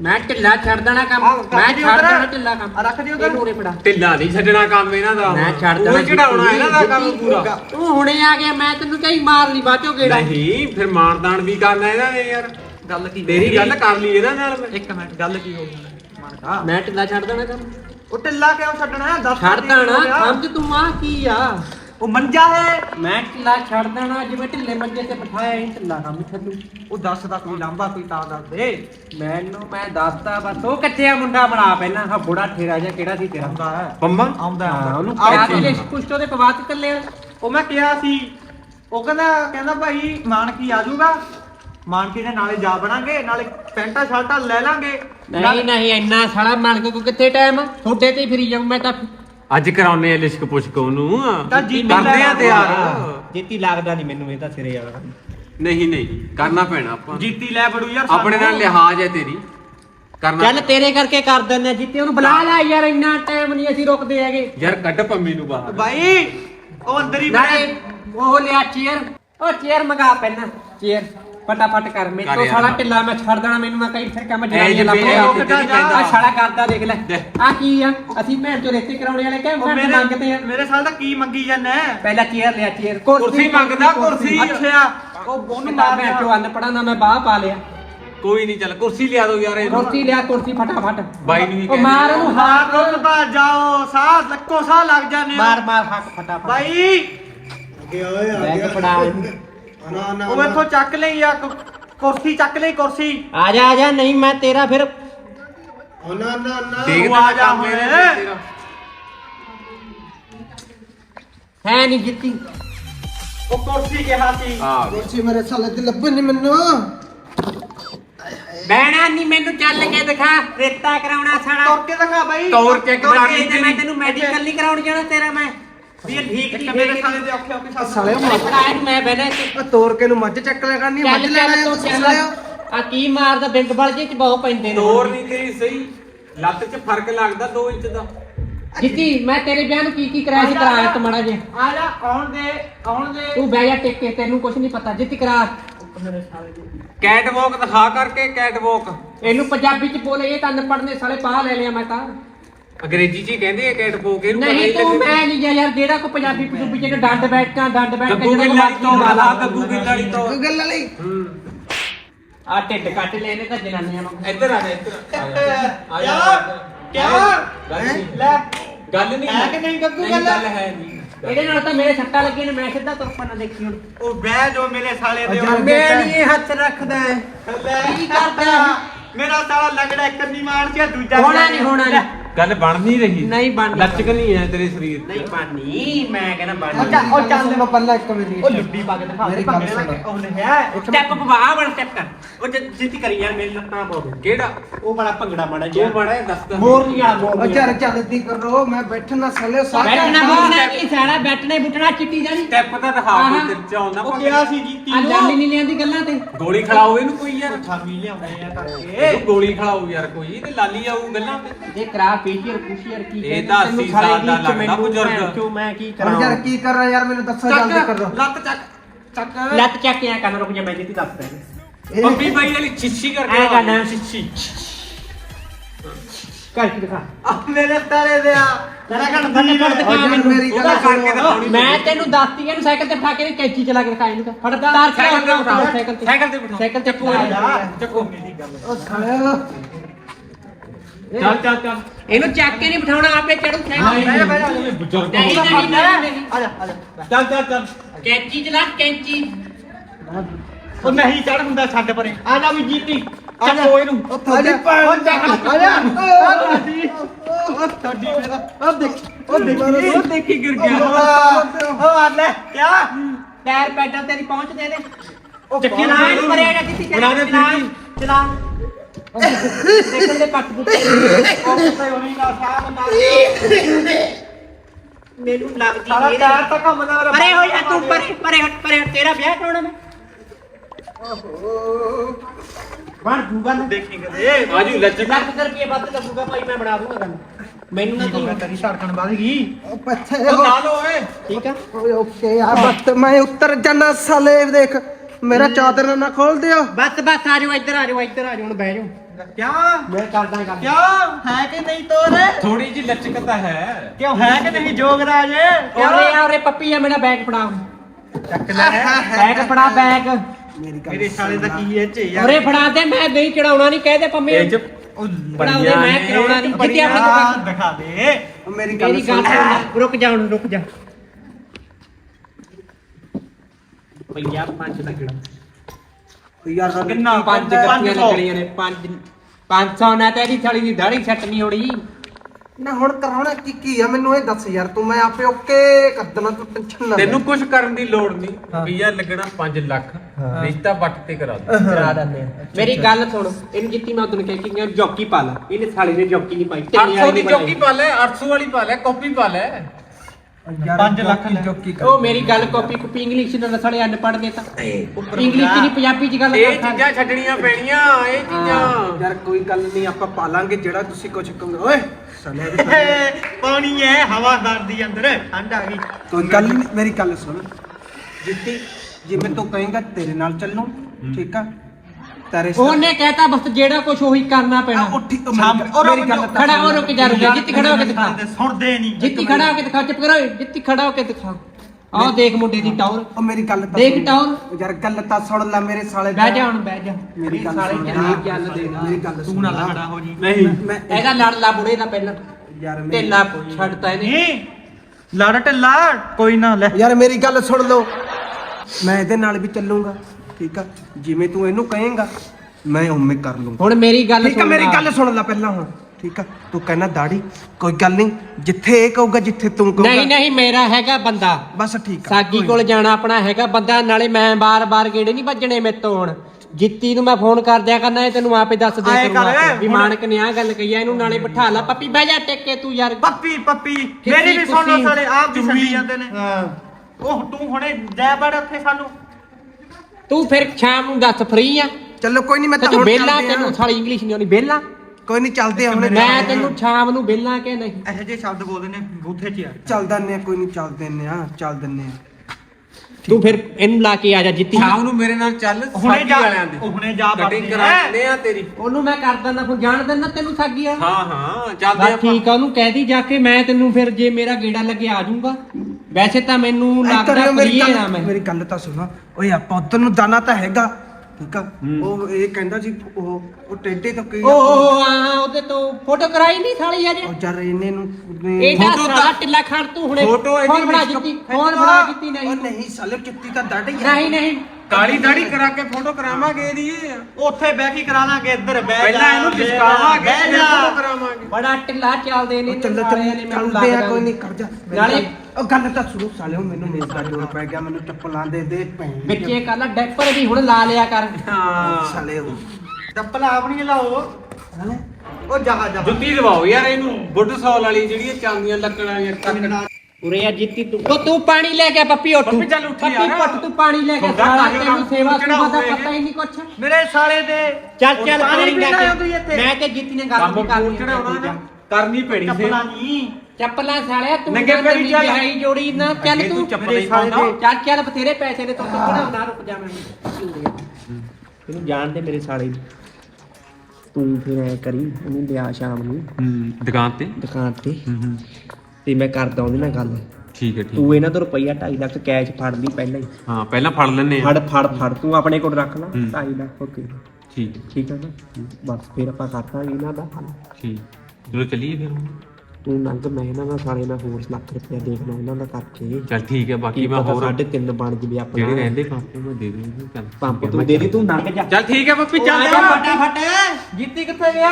ਮੈਂ ਢਿੱਲਾ ਛੱਡ ਦੇਣਾ ਕੰਮ। ਆਹ, ਮੈਂ ਦਿਓ ਛੱਡ ਉੱਧਰ। ਦੇਣਾ ਢਿੱਲਾ ਕੰਮ। ਆ ਰੱਖ ਦਿਓ ਉੱਧਰ। ਇਹਨੂੰ ਉਰੇ ਫੜਾ। ਢਿੱਲਾ ਨਹੀਂ ਛੱਡਣਾ ਕੰਮ ਇਹਨਾਂ ਦਾ। ਮੈਂ ਛੱਡ ਉਹ ਦੇਣਾ ਚੜਾਉਣਾ ਇਹਨਾਂ ਦਾ ਕੰਮ ਪੂਰਾ। ਤੂੰ ਹੁਣੇ ਆ ਗਿਆ ਮੈਂ ਤੈਨੂੰ ਕਹੀ ਮਾਰ ਲਈ ਬਾਚੋ ਗੇੜਾ। ਨਹੀਂ ਫਿਰ ਮਾਨਦਾਨ ਵੀ ਕਰਨਾ ਇਹਨਾਂ ਨੇ ਯਾਰ। ਗੱਲ ਕੀ ਤੇਰੀ ਗੱਲ ਕਰ ਲਈ ਇਹਨਾਂ ਨਾਲ ਮੈਂ। ਇੱਕ ਮਿੰਟ ਗੱਲ ਕੀ ਹੋ ਗਈ? ਮਨਕਾ ਮੈਂ ਢਿੱਲਾ ਛੱਡ ਦੇਣਾ ਕੰਮ। ਉਹ ਢਿੱਲਾ ਕਿਉਂ ਛੱਡਣਾ ਹੈ? ਦੱਸ ਛੱਡ ਦੇਣਾ ਹੋ ਗਿਆ। ਸਮਝ ਤੂੰ ਆ ਕੀ ਆ? ਉਹ ਮੰਜਾ ਹੈ। ਮੈਂ ਢਿੱਲਾ ਛੱਡ ਦੇਣਾ ਜਿਵੇਂ ਢਿੱਲੇ ਮੰਜੇ ਤੇ ਬਿਠਾਇਆ ਇਹ ਢਿੱਲਾ ਕੰਮ ਛੱਡੂ ਉਹ ਦੱਸ ਦਾ ਕੋਈ ਲਾਂਬਾ ਕੋਈ ਤਾਂ ਦੱਸ ਦੇ। ਮੈਨੂੰ ਮੈਂ ਦੱਸਦਾ ਬਸ ਉਹ ਕਿੱਥੇ ਆ ਮੁੰਡਾ ਬਣਾ ਪਹਿਲਾਂ ਹਾਂ ਬੁੜਾ ਠੇਰਾ ਜਿਹਾ ਕਿਹੜਾ ਸੀ ਤੇਰਾ? ਆਉਂਦਾ ਹੈ। ਪੰਮਾ? ਆਉਂਦਾ ਹਾਂ, ਉਹਨੂੰ। ਕਿਹਾ ਤੇ ਲਿਸਟ ਪੁਸ਼ਟ ਉਹਦੇ ਪਵਾ ਕੇ ਚੱਲੇ ਆ। ਉਹ ਮੈਂ ਕਿਹਾ ਸੀ ਉਹ ਕਹਿੰਦਾ ਕਹਿੰਦਾ ਭਾਈ ਮਾਨਕੀ ਆ ਜਾਊਗਾ। ਮਾਨਕੀ ਦੇ ਨਾਲੇ ਜਾ ਬਣਾਂਗੇ ਨਾਲੇ ਪੈਂਟਾ ਸ਼ਰਟਾਂ ਲੈ ਲਾਂਗੇ। ਨਹੀਂ ਨਹੀਂ ਇੰਨਾ ਸਾਲਾ ਮਨ ਕੋ ਕਿੱਥੇ ਟਾਈਮ ਥੋੜੇ ਤੇ ਹੀ ਫਿਰੀ ਜਾਊਂ ਮੈਂ ਤਾਂ ਅੱਜ ਕਰਾਉਨੇ ਆ ਲਿਸ਼ਕ ਪੁਸ਼ਕ ਉਹਨੂੰ। ਤਾਂ ਜੀਤੀ ਕਰਦੇ ਆ ਤਿਆਰ। ਜੀਤੀ ਲੱਗਦਾ ਨਹੀਂ ਮੈਨੂੰ ਇਹ ਤਾਂ ਸਿਰੇ ਵਾਲਾ। ਨਹੀਂ ਨਹੀਂ ਕਰਨਾ ਪੈਣਾ ਆਪਾਂ। ਜੀਤੀ ਲੈ ਬੜੂ ਯਾਰ ਆਪਣੇ ਨਾਲ। ਲਿਹਾਜ਼ ਹੈ ਤੇਰੀ। ਕਰਨਾ ਚੱਲ ਤੇਰੇ ਕਰਕੇ ਕਰ ਦਿੰਦੇ ਆ, ਜਿੱਤੇ ਉਹਨੂੰ ਬੁਲਾ ਲੈ ਯਾਰ ਇੰਨਾ ਟਾਈਮ ਨਹੀਂ ਅਸੀਂ ਰੁਕਦੇ ਹੈਗੇ। ਯਾਰ ਕੱਢ ਪੰਮੀ ਨੂੰ ਬਾਹਰ। ਬਾਈ ਉਹ ਅੰਦਰ ਹੀ ਨਾਲੇ ਉਹ ਲਿਆ ਚੇਅਰ ਉਹ ਚੇਅਰ ਮੰਗਾ ਪਹਿਲਾਂ ਚੇਅਰ ਫਟਾਫਟ ਕਰ ਮੇਰੇ ਤੋਂ। ਸਾਲਾ ਢਿੱਲਾ ਮੈਂ ਛੱਡ ਦੇਣਾ ਮੈਨੂੰ ਮੈਂ ਕਈ ਫਿਰ ਕੰਮ ਜਨਾਨੀਆਂ ਜੀ ਲੱਭ ਪੈਂਦਾ। ਆ ਸਾਲਾ ਕਰਦਾ ਦੇਖ ਲੈ। ਆ ਕੀ ਆ? ਅਸੀਂ ਭੈਣ ਚੋ ਰਿਸ਼ਤੇ ਕਰਾਉਣੇ ਵਾਲੇ ਕਹਿ ਮੰਗਦੇ ਆ? ਮੇਰੇ ਸਾਲ ਦਾ ਕੀ ਮੰਗੀ ਜਾਂਦਾ? ਪਹਿਲਾਂ ਚੇਅਰ ਲਿਆ ਚੇਅਰ। ਕੁਰਸੀ ਮੰਗਦਾ, ਕੁਰਸੀ। ਅੱਛਾ। ਉਹ ਉਹਨੂੰ ਮਾਰ ਭੈਣ ਚੋ ਅੰਨ ਪੜਾ ਨਾ ਮੈਂ ਬਾਹ ਪਾ ਲਿਆ। ਕੋਈ ਨਹੀਂ ਚੱਲ ਕੁਰਸੀ ਲਿਆ ਦੋ ਯਾਰ ਕੁਰਸੀ ਲਿਆ ਕੁਰਸੀ ਫਟਾਫਟ। ਬਾਈ ਨੂੰ ਵੀ ਉਹ ਕਹਿ ਮਾਰ। ਉਹਨੂੰ ਹਾਰ ਰੁਕ ਪਾ ਜਾਓ ਸਾਹ ਲੱਕੋ ਸਾਹ ਲੱਗ ਜਾਂਦੇ ਹੋ। ਮਾਰ ਮਾਰ ਹੱਕ ਫਟਾਫਟ। ਬਾਈ। ਬੈਗ ਉਹ ਚੱਕ ਲਈ ਆ ਕੁ- ਕੁਰਸੀ ਚੱਕ ਲਈ ਕੁਰਸੀ। ਆ ਜਾ ਆ ਜਾ ਨਹੀਂ ਮੈਂ ਤੇਰਾ ਫਿਰ ਦੇਖ ਤੂੰ ਆ ਤਾਂ ਜਾ ਕੰਮ ਹੁਣ। ਇਹਨੇ ਤੇਰਾ। ਹੈ ਨਹੀਂ ਜਿੱਤੀ ਉਹ ਕੁਰਸੀ ਕਿਹਾ ਸੀ। ਕੁਰਸੀ ਮੇਰੇ ਸਾਲੇ ਤੇ ਲੱਭਣ ਨਹੀਂ ਮੈਨੂੰ। ਬਹਿਣਾ ਨਹੀਂ ਮੈਨੂੰ ਚੱਲ ਕੇ ਦਿਖਾ। ਰਿਸ਼ਤਾ ਕਰਾਉਣਾ ਸਾਡਾ ਤੁਰ ਕੇ ਦਿਖਾ ਬਾਈ। ਤੌਰ ਚੈੱਕ ਤੁਰ ਕਰ ਕੇ ਲਈ ਤੇ ਮੈਂ ਤੇਰੀ ਤੈਨੂੰ ਮੈਡੀਕਲ ਨਹੀਂ ਕਰਾਉਣ ਜਾਣਾ ਤੇਰਾ ਮੈਂ। ਵੀ ਇਹ ਠੀਕ ਇੱਕ ਨਹੀਂ ਮੇਰੇ ਸਾਲੇ ਦੇ ਔਖੇ ਔਖੇ ਸਾਹ ਸਾਲੇ ਫੜਾਇਆ ਨੂੰ ਮੈਂ ਬਹਿਣਾ ਇੱਥੇ। ਤੋੜ ਕੇ ਨੂੰ ਮੱਝ ਚੱਕ ਲਿਆ ਕਰਨੀ ਮੱਝ ਚੱਲ ਲੈਣਾ ਚੱਲ ਹੈ ਤੂੰ ਤੁਸੀਂ ਚੱਲ ਸਾਲਿਓ। ਆ ਕੀ ਮਾਰਦਾ ਬਿੰਗ ਬਲ ਜੇ ਚ ਬਹੁਤ ਪੈਂਦੇ ਨੇ। ਤੋਰ ਨਹੀਂ ਤੇਰੀ ਸਹੀ। ਲੱਤ 'ਚ ਫ਼ਰਕ ਲੱਗਦਾ 2 ਇੰਚ ਦਾ। ਜਿੱਤੀ ਮੈਂ ਤੇਰੇ ਵਿਆਹ ਨੂੰ ਕੀ ਕੀ ਕਰਾਇਆ ਸੀ? ਕਰਾਇਆ ਤੂੰ ਮੜਾ ਜੇ ਆ ਜਾ ਆਉਣ ਦੇ ਆਉਣ ਦੇ। ਤੂੰ ਬਹਿ ਜਾ ਟਿਕ ਕੇ ਤੈਨੂੰ ਕੁਝ ਨਹੀਂ ਪਤਾ। ਜਿੱਤੀ ਕਰਾ। ਮੇਰੇ ਸਾਲੇ ਦੇ। ਕੈਟ ਵਾਕ ਦਿਖਾ ਕਰਕੇ ਕੈਟ ਵਾਕ ਇਹਨੂੰ ਪੰਜਾਬੀ ਚ ਬੋਲੇ ਇਹ ਤਾਂ ਅਨਪੜ੍ਹ ਨੇ ਸਾਲੇ ਪਾਹ ਲੈ ਲਿਆ ਮੈਂ ਤਾਂ। ਅੰਗਰੇਜ਼ੀ 'ਚ ਹੀ ਕਹਿੰਦੇ ਆ ਕੈਟ ਵਾਕ ਇਹਨੂੰ ਪਤਾ ਨਹੀਂ ਹੀ ਤੂੰ। ਮੈਂ ਨਹੀਂ ਗਿਆ ਯਾਰ ਜਿਹੜਾ ਕੋ ਪੰਜਾਬੀ ਪੰਜਾਬੀ ਚ ਡੰਡ ਬੈਠਕਾਂ ਡੰਡ ਬੈਠਕਾਂ ਗੱਗੂ ਗਿੱਲਾੜੀ ਤੋਂ ਦਿਖਾ ਗੱਗੂ ਗਿੱਲਾੜੀ ਤੋਂ ਕੋਈ ਗੱਲ ਲਈ ਹੂੰ। ਆ ਢਿੱਡ ਕੱਟ ਲੈਨੇ ਤਾਂ ਜਨਾਨੀਆਂ ਨੂੰ ਇੱਧਰ ਆ ਜਾ ਇੱਧਰ ਆ ਜਾ। ਆ ਜਾ ਕਿਆ ਗੱਲ ਨਹੀਂ। ਲੈ। ਗੱਲ ਨਹੀਂ ਹੈ ਕਿ ਨਹੀਂ ਗੱਗੂ ਗੱਲ? ਗੱਲ ਹੈ ਨਹੀਂ। ਇਹਦੇ ਨਾਲ ਤਾਂ ਮੇਰੇ ਸੱਟਾਂ ਲੱਗੀਆਂ ਨੇ ਮੈਂ ਸਿੱਧਾ ਤੁਰ ਪੈਣਾ ਦੇਖੀ ਹੁਣ। ਉਹ ਬਹਿ ਜੋ ਮੇਰੇ ਸਾਲੇ ਦੇ ਅੱਛਾ, ਮੈਂ ਨਹੀਂ ਇਹ ਹੱਥ ਰੱਖਦਾ। ਲੈ ਕੀ ਕਰਦਾ? ਮੇਰਾ ਸਾਲਾ ਲੰਗੜਾ ਇੱਕ ਨਹੀਂ ਮਾਰ ਕੇ ਦੂਜਾ ਹੋਣਾ ਨਹੀਂ ਹੋਣਾ ਨਹੀਂ। ਗੱਲ ਬਣ ਨਹੀਂ ਰਹੀ। ਨਹੀਂ ਬਣਨੀ। ਲਚਕ ਨਹੀਂ ਹੈ ਤੇਰੇ ਸਰੀਰ ਨਹੀਂ ਬਣਨੀ ਮੈਂ ਕਹਿੰਦਾ ਉਹ ਬਣਨੀ ਚੱਲ ਉਹ ਚੱਲ ਸੁਣੋ ਪਹਿਲਾਂ ਇੱਕ ਮਿੰਟ ਉਹ ਲੁੱਡੀ ਪਾ ਕੇ ਦਿਖਾ ਦੇ। ਮੇਰੀ ਗੱਲ ਭੰਗੜੇ ਸੁਣੋ। ਦਾ ਉਹ ਸਟੈਪ ਪਵਾ ਬਣ ਸਟੈਪ ਕਰ। ਉਹ ਜੇ ਜਿੱਤੀ ਕਰੀ ਯਾਰ ਮੇਰੀ ਲੱਤਾਂ ਬਹੁਤ ਕਿਹੜਾ? ਉਹ ਬੜਾ ਭੰਗੜਾ ਮਾੜਾ ਜਿਹਾ। ਬੜਾ ਦੱਸ ਦੱਸ ਮੋਰ ਨਹੀਂ ਆ ਮੋਰ ਉਹ ਚੱਲ ਜਲਦੀ ਕਰੋ। ਮੈਂ ਬੈਠਣਾ ਸਾਲੇ ਸਾਰੇ ਬੈਠਣਾ ਬੁੱਟਣਾ ਕੀ ਸਾਰਾ ਬੈਠਣੇ ਬੁੱਟਣਾ ਚਿੱਟੀ ਜਾਣੀ ਸਟੈਪ ਤਾਂ ਦਿਖਾ ਆਹਾ। ਕੋਈ ਤੇਰੇ ਚ ਆਉਂਦਾ ਉਹ ਗਿਆ ਸੀ ਜੀ ਆ ਲਾਲੀ ਨਹੀਂ ਲਿਆਂਦੀ ਗੱਲਾਂ ਤੇ। ਗੋਲੀ ਖਿਲਾਓ ਇਹਨੂੰ ਕੋਈ ਯਾਰ। ਛਾਮੀ ਲਿਆਉਂਦੇ ਆ ਕਰਕੇ। ਇਹਨੂੰ ਗੋਲੀ ਖਿਲਾਓ ਯਾਰ ਕੋਈ ਤੇ ਲਾਲੀ ਆਊ ਗੱਲਾਂ ਤੇ। ਇਹ ਕਰਾ ਫੇਸ਼ੀਅਲ ਕੁਸ਼ੀਅਰ ਕੀ ਇਹ ਤਾਂ 80 ਸਾਲ ਦਾ ਲੱਗਦਾ ਬਜ਼ੁਰਗ। ਕਿਉਂ ਮੈਂ ਕੀ ਹੁਣ ਯਾਰ ਕਰਾਂ ਕੀ ਕਰ ਰਿਹਾ ਯਾਰ ਮੈਨੂੰ ਦੱਸੋ ਜਲਦੀ ਕਰੋ ਲੱਤ ਚੱਕ ਚੱਕ। ਲੱਤ ਚੱਕ ਕੇ ਆ ਕੰਨ ਰੁਕ ਜਾ ਮੈਂ ਜਿੱਤੀ ਦੱਸਦਾ ਇਹ- ਪੰਮੀ ਬਾਈ ਵਾਲੀ ਛਿੱਛੀ ਕਰਕੇ ਐ ਕਰਨਾ ਸਿੱਛੀ ਕਰ ਕੇ ਦਿਖਾ? ਆ ਮੇਰੇ ਤਾਲੇ ਦੇ ਆ। ਤੇਰਾ ਕੰਨ ਬੰਨੇ ਕਰ ਉਹ ਦਿਖਾ ਮੈਨੂੰ। ਮੇਰੀ ਗੱਲ ਕਰਕੇ ਦਿਖਾਉਣੀ ਮੈਂ ਤੈਨੂੰ ਦੱਸਤੀ ਇਹਨੂੰ ਸਾਈਕਲ ਤੇ ਬਿਠਾ ਕੇ ਕੈਂਚੀ ਚਲਾ ਕੇ ਦਿਖਾਈ ਇਹਨੂੰ ਫੜ ਤਾਰ ਸਾਈਕਲ ਤੇ ਸਾਈਕਲ ਤੇ ਸਾਈਕਲ ਤੇ। ਬਿਠਾ। ਸਾਈਕਲ ਤੇ ਆ ਜਾ ਚੱਕੋ। ਮੇਰੀ ਗੱਲ ਉਹ ਚੱਲ ਚੱਲ ਚੱਲ। ਇਹਨੂੰ ਚੱਕ ਕੇ ਨਹੀਂ ਬਿਠਾਉਣਾ ਆਪੇ ਚੜੂ ਨਹੀਂ ਨਹੀਂ ਨਹੀਂ ਆ ਜਾ ਆ ਜਾ ਚੱਲ ਚੱਲ ਚੱਲ। ਕੈਂਚੀ ਚਲਾ ਕੈਂਚੀ। ਉਹ ਨਹੀਂ ਚੜ ਹੁੰਦਾ ਛੱਡ ਪਰੇ। ਆ ਜਾ ਵੀ ਜੀਤੀ। ਆ ਜਾ ਚੱਕੋ ਇਹਨੂੰ। ਉਹ ਤੁਹਾਡੀ ਭੈਣ ਉਹ ਚੱਕ। ਆ ਜਾ। ਉਹ ਤੁਹਾਡੀ ਮੇਰਾ ਉਹ ਦੇਖ ਉਹ ਦੇਖੀ। ਉਹ ਦੇਖੀ ਗਿਰ ਗਿਆ। ਉਹ ਆ। ਲੈ ਕਿਆ? ਪੈਰ ਪੈਡਲ ਤੇਰੀ ਪਹੁੰਚ ਦੇ ਦੇ। ਉਹ ਚੱਕੀ ਲਾ ਇਹਨੂੰ ਮਰਿਆ ਜਾ ਕਿੱਥੇ ਚਲਾ। ਚਲਾ। ਸਾਈਕਲ ਦੇ ਪੱਟ ਬੁੱਟ ਉਹ ਤੇ ਉਹਨੀ ਦਾ ਸਾਹ ਬੰਦਾ ਮੈਨੂੰ ਲੱਗਦੀ ਨਹੀਂ ਤਾਂ ਘੁੰਮਦਾ ਰਿਹਾ ਪਰੇ ਹੋ ਜਾ ਤੂੰ ਪਰੇ ਪਰੇ ਹਟ ਪਰੇ ਹਟ ਤੇਰਾ ਵਿਆਹ ਕਰਾਉਣਾ ਮੈਂ। ਬਣ ਜੂਗਾ ਨਾ। ਦੇਖੀ ਕਦੇ। ਆਜੂ ਲਚਕ ਲੱਖ ਕੁ ਰੁਪਏ ਵੱਧ ਲੱਗੂਗਾ ਭਾਈ ਮੈਂ ਬਣਾ ਦੂੰਗਾ ਗੱਲ ਮੈਨੂੰ ਨਾ ਨਹੀਂ ਤੂੰ ਤੇਰੀ ਧੜਕਣ ਵੱਧ ਗਈ। ਉਹ ਪੱਥੇ ਉਹ ਲਾ ਲੋ ਓਏ। ਠੀਕ ਆ। ਓਏ ਓਕੇ ਮੈਂ ਉੱਤਰ ਜਾਣਾ ਸਾਲੇ ਦੇਖ। ਮੇਰਾ ਚਾਦਰ ਨਾ ਖੋਲ ਦਿਓ। ਬਸ ਬਸ ਆ ਜਾਓ ਇੱਧਰ ਆ ਜਾਓ ਇੱਧਰ ਆ ਜਾਓ ਹੁਣ ਬਹਿ ਜਾਓ। ਕਿਆ? ਮੈਂ ਕਰਦਾ ਗੱਲ। ਕਿਆ? ਹੈ ਕਿ ਨਹੀਂ ਤੋਰੇ? ਥੋੜੀ ਜੀ ਲਚਕ ਤਾਂ ਹੈ। ਕਿਉਂ ਹੈ ਕਿ ਨਹੀਂ ਜੋਗਰਾਜ ਔਰੇ ਆ ਔਰੇ ਪੱਪੀ ਆ ਮੇਰਾ ਬੈਗ ਫੜਾ। ਚੱਕ ਲੈ। ਬੈਗ ਫੜਾ ਬੈਗ ਮੇਰੀ ਗੱਲ ਮੇਰੇ ਸਾਲੇ ਦਾ ਕੀ ਇਹ ਚ ਯਾਰ? ਔਰੇ ਫੜਾ ਦੇ ਮੈਂ ਨਹੀਂ ਚੜਾਉਣਾ ਨਹੀਂ ਕਹਿ ਦੇ ਪੰਮੀ ਇਹ ਚ ਮੈਂ ਕਰਾਉਣਾ ਨਹੀਂ। ਜਿੱਤੇ ਆ ਆਪਣੀ ਦਿਖਾ ਦੇ। ਮੇਰੀ ਗੱਲ ਸੁਣ ਰੁਕ ਜਾ ਹੁਣ ਰੁਕ ਜਾ। ਭਈਆ ਪੰਜ ਲੱਗਣਾ ਓ ਯਾਰ ਗੱਲ- ਕਿੰਨਾ ਪੰਜ ਗੱਤੀਆਂ ਲੱਗਣੀਆਂ ਨੇ ਪੰਜ 500 ਨਾ ਤੇਰੀ ਥਲੀ ਦੀ ਦਾੜੀ ਛੱਟਣੀ ਹੋੜੀ ਨਾ ਹੁਣ ਕਰਾਉਣਾ ਕੀ ਕੀ ਆ? ਮੈਨੂੰ ਇਹ ਦੱਸ ਯਾਰ ਤੂੰ ਮੈਂ ਆਪੇ ਓਕੇ ਕਰ ਦੇਣਾ ਤੂੰ ਟੈਨਸ਼ਨ ਨਾ ਲੈ। ਤੈਨੂੰ ਕੁਝ ਕਰਨ ਦੀ ਲੋੜ ਨਹੀਂ ਰੁਪਈਆ ਲੱਗਣਾ 5 ਲੱਖ ਰਿਸ਼ਤਾ ਵੱਟ ਤੇ ਕਰਾ ਦੇ। ਕਰਾ ਦਿੰਦੇ ਆ। ਮੇਰੀ ਗੱਲ ਸੁਣ ਇਹਨੂੰ ਜਿੱਤੀ ਮੈਂ ਉਦੋਂ ਕਹਿ ਕੇ ਗਿਆ ਜੌਕੀ ਪਾ ਲੈ। ਇਹਨੇ ਸਾਲੇ ਨੇ ਜੌਕੀ ਨਹੀਂ ਪਾਈ ਤੇਰੀ 800 ਵਾਲੀ ਦੀ ਚੌਕੀ ਪਾ ਲੈ 800 ਵਾਲੀ ਪਾ ਲੈ ਕਾਪੀ ਪਾ ਲੈ। ਯਾਰ ਪੰਜ ਲੱਖ ਜੋਕੀ- ਲੈ। ਜੋਕੀ ਕਰ ਉਹ ਮੇਰੀ ਗੱਲ ਕਾਪੀ ਕੁਪੀ ਇੰਗਲਿਸ਼ ਨਾਲ ਸਾਲੇ ਅਨਪੜ੍ਹ ਦੇ ਤਾਂ। ਇੰਗਲਿਸ਼ ਚ ਨਹੀਂ ਪੰਜਾਬੀ ਚ ਗੱਲ ਇਹ ਚੀਜ਼ਾਂ ਛੱਡਣੀਆਂ ਪੈਣੀਆਂ ਇਹ ਚੀਜ਼ਾਂ। ਯਾਰ ਕੋਈ ਗੱਲ ਨਹੀਂ ਆਪਾਂ ਪਾਲਾਂਗੇ ਜਿਹੜਾ ਤੁਸੀਂ ਕੁਝ ਕਹੋਗੇ। ਓਏ! ਸਾਲੇ। ਪਾਣੀ ਹੈ ਹਵਾਦਾਰ ਦੀ ਅੰਦਰ ਠੰਡ ਆ ਗਈ। ਕੋਈ ਗੱਲ ਨਹੀਂ ਮੇਰੀ ਗੱਲ ਸੁਣ। ਜਿੱਤੀ ਜਿਵੇਂ ਤੂੰ ਕਹੇਂਗਾ ਤੇਰੇ ਨਾਲ ਚੱਲੂ ਠੀਕ ਆ? ਤੇਰੇ ਉਹਨੇ ਕਹਿਤਾ ਬਸ ਜਿਹੜਾ ਕੁਝ ਉਹੀ ਕਰਨਾ ਆ, ਪੈਣਾ ਉੱਠੀ ਮੇਰੀ ਗੱਲ ਖੜਾ ਹੋ। ਰੁਕ ਜਾ ਰੁਕ ਜਾ ਜਿੱਤੀ ਖੜਾ ਹੋ ਕੇ ਦਿਖਾ। ਸੁਣਦੇ ਨਹੀਂ। ਜਿੱਤੀ ਖੜਾ ਹੋ ਕੇ ਦਿਖਾ ਚੁੱਪ ਕਰੋ ਜਿੱਤੀ ਖੜਾ ਹੋ ਕੇ ਦਿਖਾ। ਆਹ ਦੇਖ ਮੁੰਡੇ ਦੀ ਟੌਰ। ਉਹ ਮੇਰੀ ਗੱਲ ਤਾਂ ਦੇਖ ਸੁਣ। ਟੌਰ। ਯਾਰ ਗੱਲ ਤਾਂ ਸੁਣ ਲੈ ਮੇਰੇ ਸਾਲੇ ਬਹਿ ਜਾ ਹੁਣ ਬਹਿ ਜਾ। ਮੇਰੀ ਗੱਲ ਸਾਲੇ ਸੁਣ ਕਿੰਨੀ ਗੱਲ ਦੇ ਮੇਰੀ ਗੱਲ ਤੂੰ ਨਾ ਲੈ। ਲੜਾ ਹੋ ਜੀ। ਨਹੀਂ। ਮੈਂ ਇਹਦਾ ਲੜ ਲਾ ਬੁੜੇ ਦਾ ਪਹਿਲਾਂ। ਯਾਰ ਮੇਰੀ- ਢਿੱਲਾ ਛੱਡਤਾ ਇਹਨੇ। ਨਹੀਂ। ਲੜ ਢਿੱਲਾ ਕੋਈ ਨਾ ਲੈ। ਯਾਰ ਮੇਰੀ ਗੱਲ ਸੁਣ ਲਓ। ਮੈਂ ਇਹਦੇ ਨਾਲ ਵੀ ਚੱਲੂੰਗਾ। ਠੀਕ ਆ? ਜਿਵੇਂ ਤੂੰ ਇਹਨੂੰ ਕਹੇਂਗਾ ਮੈਂ ਉਵੇਂ ਕਰ ਲੂੰਗਾ। ਹੁਣ ਮੇਰੀ ਗੱਲ ਠੀਕ ਆ? ਮੇਰੀ ਲਾ। ਗੱਲ ਸੁਣ ਲੈ ਪਹਿਲਾਂ ਹੁਣ। ਠੀਕ ਆ? ਤੂੰ ਕਹਿਣਾ ਦਾੜੀ ਕੋਈ ਗੱਲ ਨਹੀਂ ਜਿੱਥੇ ਇਹ ਕਹੂਗਾ ਜਿੱਥੇ ਤੂੰ ਕਹੂਗਾ ਨਹੀਂ ਨਹੀਂ ਮੇਰਾ ਹੈਗਾ ਬੰਦਾ। ਬਸ ਠੀਕ ਆ ਸਾਗੀ ਕੋਲ ਜਾਣਾ ਆਪਣਾ ਹੈਗਾ ਬੰਦਾ ਨਾਲੇ ਮੈਂ ਬਾਰ-ਬਾਰ ਗੇੜੇ ਨਹੀਂ ਵੱਜਣੇ ਮੇਰੇ ਤੋਂ ਹੁਣ। ਜਿੱਤੀ ਨੂੰ ਮੈਂ ਫੋਨ ਕਰ ਦਿਆ ਕਰਨਾ ਇਹ ਤੈਨੂੰ ਆਪੇ ਦੱਸ ਦੇ ਆਏਂ ਕਰ, ਕਰੂੰਗਾ ਵੀ ਹੁਣ- ਮਾਨਕ ਨੇ ਆ ਗੱਲ ਕਹੀ ਆ ਇਹਨੂੰ ਨਾਲੇ ਬਿਠਾ ਲਾ। ਪੱਪੀ ਬਹਿ ਜਾ ਟਿਕ ਤੂੰ ਯਾਰ। ਪੱਪੀ ਪੱਪੀ ਮੇਰੀ ਵੀ ਸੁਣ ਲਓ ਸਾਲੇ ਆਪ ਵੀ। ਛੱਡੀ ਜਾਂਦੇ ਨੇ। ਹਾਂ। ਉਹ ਤੂੰ ਹੁਣੇ ਜੈ ਬੜ ਉੱਥੇ ਸਾਨੂੰ। ਤੂੰ ਫਿਰ ਸ਼ਾਮ ਨੂੰ ਦੱਸ ਫ੍ਰੀ ਆ। ਚਲੋ ਕੋਈ ਨਹੀਂ ਮੈਂ ਤੇ ਤਾਂ ਹੁਣ ਬੇਲਾ ਚੱਲਦੇ ਤੈਨੂੰ ਆ। ਸਾਲੀ ਇੰਗਲਿਸ਼ ਨਹੀਂ ਆਉਣੀ ਬੇਲਾ ਕੋਈ ਨਹੀਂ ਚੱਲਦੇ ਆ ਹੁਣੇ ਮੈਂ ਤੈਨੂੰ ਸ਼ਾਮ ਨੂੰ ਬੇਲਾ ਕਿ ਨਹੀਂ? ਇਹੋ ਜਿਹੇ ਸ਼ਬਦ ਬੋਲਦੇ ਨੇ ਬੂਥੇ 'ਚ ਯਾਰ ਚੱਲ ਆ ਕੋਈ ਨਹੀਂ ਚੱਲ ਦਿੰਦੇ ਆ ਚੱਲ ਦਿੰਦੇ ਆ। ਤੂੰ ਫਿਰ ਇਹਨੂੰ ਲਾ ਕੇ ਆ ਜਾ ਜਿੱਤੀ। ਸ਼ਾਮ ਨੂੰ ਮੇਰੇ ਨਾਲ ਚੱਲ ਹੁਣੇ ਸਾਡੀ ਜਾ ਵਾਲਿਆਂ ਦੇ। ਹੁਣੇ ਜਾ ਕਟਿੰਗ ਕਰਾਉਂਦੇ ਆ ਤੇਰੀ। ਉਹਨੂੰ ਮੈਂ ਕਰ ਦਿੰਦਾ ਫੋਨ ਜਾਣ ਦਿੰਦਾ ਤੈਨੂੰ ਸਾਗੀ ਆ ਹਾਂ ਹਾਂ ਚੱਲਦੇ ਬਸ ਆਪਾਂ। ਠੀਕ ਆ ਉਹਨੂੰ ਕਹਿ ਦੀ ਜਾ ਕੇ ਮੈਂ ਤੈਨੂੰ ਫਿਰ ਜੇ ਮੇਰਾ ਗੇੜਾ ਲੱਗੇ ਆ ਜਾਊਂਗਾ। ਵੈਸੇ ਤਾਂ ਮੈਨੂੰ ਲੱਗਦਾ ਆਓ, ਮੇਰੀ ਫ੍ਰੀ ਗੱਲ ਹੈ ਨਾ ਮੈਂ। ਮੇਰੀ ਗੱਲ ਤਾਂ ਸੁਣੋ। ਓਏ ਆਪਾਂ ਉਧਰ ਨੂੰ ਜਾਣਾ ਤਾਂ ਹੈਗਾ। ਠੀਕ ਆ? ਉਹ ਇਹ ਕਹਿੰਦਾ ਸੀ ਉਹ ਉਹ ਟੇਡੇ ਤੋਂ ਕੀ ਓਹ ਆ ਉਹਦੇ ਤੋਂ ਫੋਟੋ ਕਰਾਈ ਨਹੀਂ ਸਾਲੀ ਅਜੇ? ਉਹ ਜਰ ਇਹਨੇ ਨੂੰ ਇਹਦਾ ਫੋਟੋ ਸਾਲਾ ਤਾਂ- ਟਿੱਲਾ ਖੜ ਤੂੰ ਹੁਣੇ। ਫੋਟੋ ਇਹਦੀ ਫੋਨ ਬਣਾ ਦਿੱਤੀ ਫੋਨ ਬਣਾ ਦਿੱਤੀ ਉਹ ਨਹੀਂ ਨਹੀਂ ਸਾਲੇ ਕਿੱਤੀ ਤਾਂ ਡਾਢ ਆ। ਨਹੀਂ ਨਹੀਂ। ਕਾਲੀ ਦਾੜੀ ਕਰਾ ਕੇ ਫੋਟੋ ਕਰਾਵਾਂਗੇ ਇਹਦੀ। ਉੱਥੇ ਬਹਿ ਕੇ ਕਰਾ ਲਾਂਗੇ ਇੱਧਰ ਬਹਿ ਪਹਿਲਾਂ ਜਾ, ਇਹਨੂੰ ਬਹਿ ਖਿਸਕਾਵਾਂਗੇ ਬਹਿ ਜਾ। ਫੋਟੋ ਕਰਾਵਾਂਗੇ। ਬੜਾ ਢਿੱਲਾ ਚੱਲਦੇ ਨੇ ਚੱਲ ਚੱਲ ਚੱਲਦੇ ਆ ਕੋਈ ਨਹੀਂ ਕਰ ਜਾ। ਨਾਲੇ- ਉਹ ਗੱਲ ਤਾਂ ਸੁਣੋ ਸਾਲਿਓ ਮੈਨੂੰ ਮੇਜ਼ ਦਾ ਜੋੜ ਪੈ ਗਿਆ ਮੈਨੂੰ ਚੱਪਲਾਂ ਦੇ ਦੇ ਭੈਣ ਵਿੱਚੇ ਕੱਲ ਡੈਪਰ ਵੀ ਹੁਣ ਲਾ ਲਿਆ ਕਰ। ਹਾਂ। ਸਾਲਿਓ। ਚੱਪਲ ਆਪਣੀ ਲਾਓ। ਉਹ ਜਾ ਜਾ ਜੁੱਤੀ ਦਵਾਓ ਯਾਰ ਇਹਨੂੰ ਬੁੱਢ ਸੌਲ ਵਾਲੀ ਜਿਹੜੀ ਇਹ ਚਾਂਦੀਆਂ ਲੱਕੜਾਂ ਵਾਲੀਆਂ ਤੱਕ ਉਰੇ ਆ ਜਿੱਤੀ ਤੂੰ। ਉਹ ਤੂੰ ਪਾਣੀ ਲੈ ਕੇ ਆ, ਪੱਪੀ ਉੱਠ। ਪੱਪੀ ਚੱਲ ਉੱਠ ਪੱਪੀ। ਉੱਠ ਤੂੰ ਪਾਣੀ ਲੈ ਕੇ ਤੁਹਾਡਾ ਕਾਹੇ ਤੈਨੂੰ ਕੰਮ ਸੇਵਾ ਕਿਹੜਾ ਸੁਭਾ ਦਾ? ਪਤਾ ਹੀ ਨਹੀਂ ਕੁਛ। ਮੇਰੇ ਸਾਲੇ ਦੇ ਚੱਲ ਚੱਲ ਪਾਣੀ ਲੈ ਹੈ ਕੇ ਇੱਥੇ। ਮੈਂ ਤੇ ਜਿੱਤੀ ਨੇ ਗੱਲ ਕੰਮ ਨਹੀਂ ਕਰਨੀ ਚੜਾਉਣਾ ਨਾ। ਕਰਨੀ ਪੈਣੀ ਸੀ। ਚੱਪਲਾਂ ਨਹੀਂ। ਚੱਪਲਾਂ ਸਾਲਿਆ ਤੂੰ ਨੰਗੇ ਤਾਂ ਪੈਰੀ ਨਵੀਂ ਚੱਲ। ਵਿਆਹੀ ਜੋੜੀ ਨਾ। ਚੱਲ ਅੱਗੇ ਤੂੰ ਤੂੰ ਚੱਪਲ ਮੇਰੇ ਨਹੀਂ ਸਾਲੇ ਪਾਉਂਦਾ। ਦੇ- ਚੱਲ ਚੱਲ ਬਥੇਰੇ ਪੈਸੇ ਨੇ ਤੂੰ ਤਾਂ ਪੜਾਉਂਦਾ ਰੁਕ ਜਾ ਮੈਨੂੰ ਤੈਨੂੰ ਜਾਣ ਦੇ ਮੇਰੇ ਸਾਲੇ ਨੂੰ ਤੂੰ ਫਿਰ ਐ ਕਰੀ ਉਹਨੂੰ ਲਿਆ ਸ਼ਾਮ ਨੂੰ। ਦੁਕਾਨ ਤੇ। ਦੁਕਾਨ ਤੇ। ਤੇ ਮੈਂ ਕਰਦਾ ਉਹਦੇ ਨਾਲ ਗੱਲ। ਠੀਕ ਹੈ ਠੀਕ ਤੂੰ ਇਹਨਾਂ ਤੋਂ ਰੁਪਈਆ 2.5 ਲੱਖ ਕੈਸ਼ ਫੜ ਲਈ ਪਹਿਲਾਂ ਹੀ। ਹਾਂ ਪਹਿਲਾਂ ਫੜ ਲੈਣੇ ਫੜ ਫੜ ਫੜ। ਤੂੰ ਆਪਣੇ ਕੋਲ ਰੱਖ ਲੈ। ਹੂੰ। 2.5 ਲੱਖ ਓਕੇ ਠੀਕ। ਠੀਕ ਹੈ ਨਾ? ਬਸ ਫਿਰ ਆਪਾਂ ਕਰਦਾਂਗੇ ਇਹਨਾਂ ਦਾ ਹੱਲ। ਠੀਕ। ਚਲੋ ਚੱਲੀਏ ਫਿਰ ਤੂੰ ਨੰਗ ਮੈਂ ਇਹਨਾਂ ਦਾ ਸਾਲੇ ਨਾਲ ਹੋਰ ਲੱਖ ਰੁਪਇਆ ਦੇਖਣਾ ਇਹਨਾਂ ਦਾ ਕਰਕੇ। ਚੱਲ ਠੀਕ ਹੈ ਬਾਕੀ ਮੈਂ ਹੋਰ ਸਾਢੇ ਤਿੰਨ ਬਣ ਜਵੇ ਆਪਣਾ। ਜਿਹੜੇ ਰਹਿੰਦੇ ਪੰਪ ਮੈਂ ਦੇ ਦੂੰਗਾ ਚੱਲ ਪੰਪ ਤੂੰ ਦੇ ਦੇ ਤੂੰ ਨੰਗ ਜਾ। ਚੱਲ ਠੀਕ ਹੈ ਪੱਪੀ ਚੱਲ ਫਟਾਫਟ। ਜੀਤੀ ਕਿੱਥੇ ਗਿਆ?